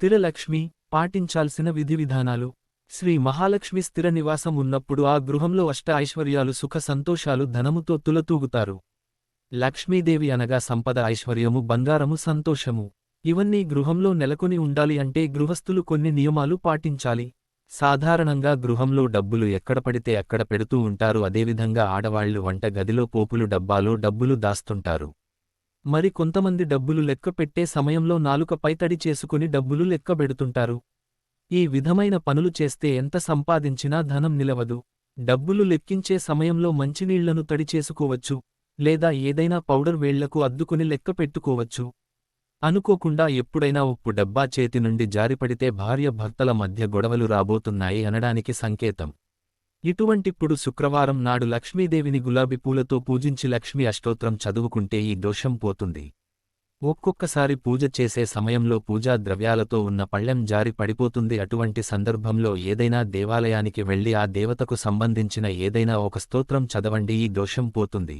స్థిర లక్ష్మి పాటించాల్సిన విధి విధానాలు. శ్రీ మహాలక్ష్మి స్థిర నివాసం ఉన్నప్పుడు ఆ గృహంలో అష్ట ఐశ్వర్యాలు సుఖ సంతోషాలు ధనముతో తులతూగుతారు. లక్ష్మీదేవి అనగా సంపద ఐశ్వర్యము బంగారము సంతోషము. ఇవన్నీ గృహంలో నెలకొని ఉండాలి అంటే గృహస్థులు కొన్ని నియమాలు పాటించాలి. సాధారణంగా గృహంలో డబ్బులు ఎక్కడ పడితే అక్కడ పెడుతూ ఉంటారు. అదేవిధంగా ఆడవాళ్ళు వంట గదిలో పోపులు డబ్బాలో డబ్బులు దాస్తుంటారు. మరి కొంతమంది డబ్బులు లెక్కపెట్టే సమయంలో నాలుక పైతడి చేసుకుని డబ్బులు లెక్కబెడుతుంటారు ఈ విధమైన పనులు చేస్తే ఎంత సంపాదించినా ధనం నిలవదు. డబ్బులు లెక్కించే సమయంలో మంచినీళ్ళను తడి చేసుకోవచ్చు లేదా ఏదైనా పౌడర్ వేళ్ళకు అద్దుకుని లెక్కపెట్టుకోవచ్చు అనుకోకుండా ఎప్పుడైనా ఉప్పు డబ్బా చేతి నుండి జారిపడితే భార్య భర్తల మధ్య గొడవలు రాబోతున్నాయి అనడానికి సంకేతం. ఇటువంటిప్పుడు శుక్రవారం నాడు లక్ష్మీదేవిని గులాబీ పూలతో పూజించి లక్ష్మీ అష్టోత్రం చదువుకుంటే ఈ దోషం పోతుంది. ఒక్కొక్కసారి పూజ చేసే సమయంలో పూజా ద్రవ్యాలతో ఉన్న పళ్ళెం జారి పడిపోతుంది. అటువంటి సందర్భంలో ఏదైనా దేవాలయానికి వెళ్ళి ఆ దేవతకు సంబంధించిన ఏదైనా ఒక స్తోత్రం చదవండి ఈ దోషం పోతుంది.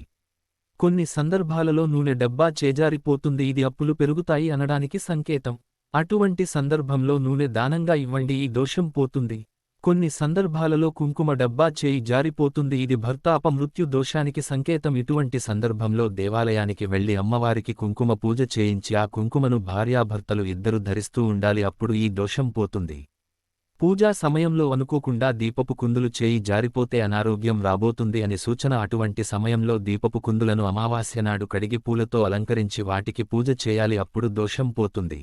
కొన్ని సందర్భాలలో నూనె డబ్బా చేజారిపోతుంది ఇది అప్పులు పెరుగుతాయి అనడానికి సంకేతం. అటువంటి సందర్భంలో నూనె దానంగా ఇవ్వండి ఈ దోషం పోతుంది. కొన్ని సందర్భాలలో కుంకుమ డబ్బా చేయి జారిపోతుంది. ఇది భర్త అపమృత్యు దోషానికి సంకేతం. ఇటువంటి సందర్భంలో దేవాలయానికి వెళ్ళి అమ్మవారికి కుంకుమ పూజ చేయించి ఆ కుంకుమను భార్యాభర్తలు ఇద్దరు ధరిస్తూ ఉండాలి. అప్పుడు ఈ దోషం పోతుంది. పూజా సమయంలో అనుకోకుండా దీపపు కుందులు చేయి జారిపోతే అనారోగ్యం రాబోతుంది అని సూచన. అటువంటి సమయంలో దీపపు కుందులను అమావాస్య నాడు కడిగి పూలతో అలంకరించి వాటికి పూజ చేయాలి. అప్పుడు దోషం పోతుంది.